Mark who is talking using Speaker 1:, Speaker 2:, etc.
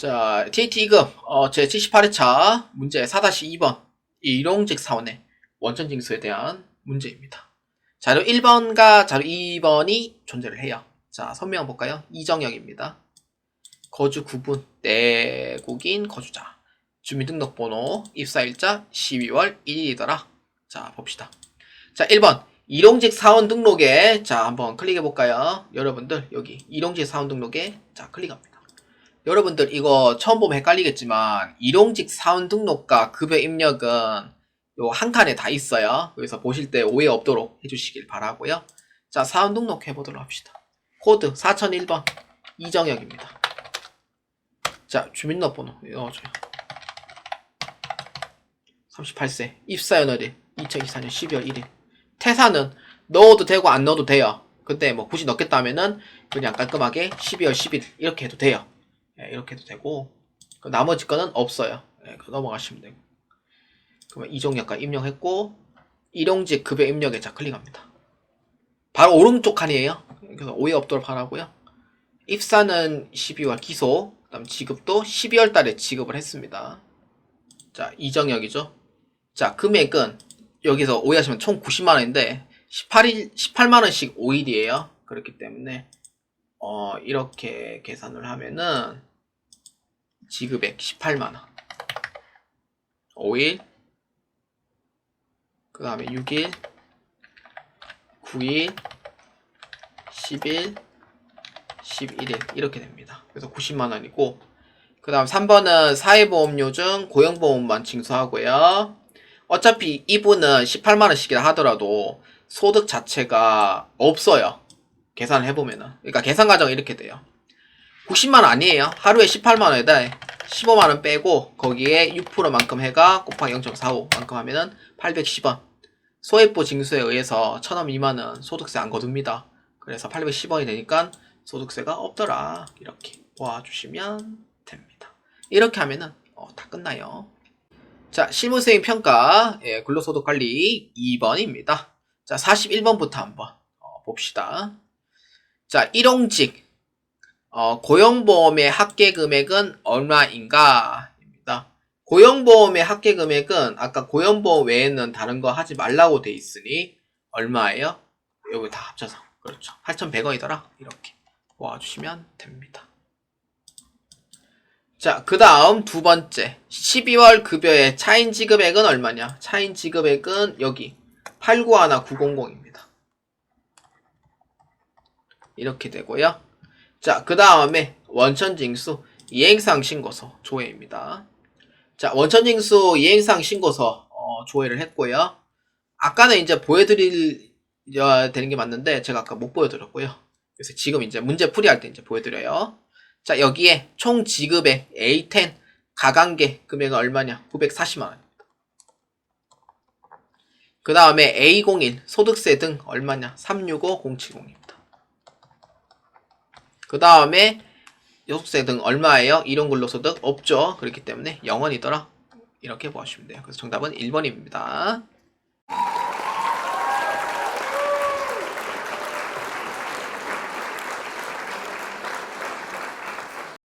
Speaker 1: 자, TAT 2급, 어, 제 78회차 문제 4-2번. 일용직 사원의 원천 징수에 대한 문제입니다. 자료 1번과 자료 2번이 존재를 해요. 자, 선명 볼까요? 이정혁입니다. 거주 구분, 내국인 거주자. 주민등록번호, 입사일자 12월 1일이더라. 자, 봅시다. 자, 1번. 일용직 사원 등록에, 자, 한번 클릭해 볼까요? 여러분들, 여기, 일용직 사원 등록에, 자, 클릭합니다. 여러분들, 이거 처음 보면 헷갈리겠지만, 일용직 사원 등록과 급여 입력은 요 한 칸에 다 있어요. 그래서 보실 때 오해 없도록 해주시길 바라고요 자, 사원 등록 해보도록 합시다. 코드 4001번, 이정혁입니다. 자, 주민등록번호 넣어줘요. 38세, 입사연월일 2024년 12월 1일. 퇴사는 넣어도 되고 안 넣어도 돼요. 근데 뭐 굳이 넣겠다 하면은 그냥 깔끔하게 12월 10일 이렇게 해도 돼요. 예, 이렇게 해도 되고 그 나머지 거는 없어요. 예, 그거 넘어가시면 되고. 그러면 이종약과 입력했고 일용직 급여 입력에 자 클릭합니다. 바로 오른쪽 칸이에요. 그래서 오해 없도록 하라고요. 입사는 12월 기소, 그다음 지급도 12월 달에 지급을 했습니다. 자, 이정혁이죠. 자, 금액은 여기서 오해하시면 총 90만 원인데 18일 18만 원씩 5일이에요. 그렇기 때문에 어, 이렇게 계산을 하면은 지급액 18만 원. 5일 그 다음에 6일 9일 10일 11일 이렇게 됩니다. 그래서 90만 원이고 그 다음 3번은 사회보험료 중 고용보험만 징수하고요. 어차피 이분은 18만원씩이라 하더라도 소득 자체가 없어요. 계산을 해보면은. 그러니까 계산 과정이 이렇게 돼요. 90만원 아니에요. 하루에 18만원에다 15만원 빼고 거기에 6%만큼 해가 곱하기 0.45만큼 하면은 810원. 소액보 징수에 의해서 1000원 미만은 소득세 안 거둡니다. 그래서 810원이 되니까 소득세가 없더라. 이렇게 보아주시면 됩니다. 이렇게 하면은 어, 다 끝나요. 자, 실무수행 평가, 예, 근로소득 관리 2번입니다. 자, 41번부터 한번 어, 봅시다. 자, 일용직 어, 고용보험의 합계 금액은 얼마인가? 입니다. 고용보험의 합계 금액은 아까 고용보험 외에는 다른 거 하지 말라고 돼 있으니 얼마예요? 여기 다 합쳐서 그렇죠. 8,100원이더라. 이렇게 모아주시면 됩니다. 자, 그 다음 두 번째. 12월 급여의 차인 지급액은 얼마냐? 차인 지급액은 여기 891900입니다. 이렇게 되고요. 자, 그 다음에 원천징수 이행상 신고서 조회입니다. 자, 원천징수 이행상 신고서 어, 조회를 했고요. 아까는 이제 보여드릴 되는 게 맞는데 제가 아까 못 보여드렸고요. 그래서 지금 이제 문제 풀이할 때 이제 보여드려요. 자, 여기에 총 지급액 A10 가관계 금액은 얼마냐? 940만 원. 그 다음에 A01 소득세 등 얼마냐? 365070입니다. 그 다음에 소득세 등 얼마예요? 일용근로소득 없죠. 그렇기 때문에 0원이더라. 이렇게 보시면 돼요. 그래서 정답은 1번입니다.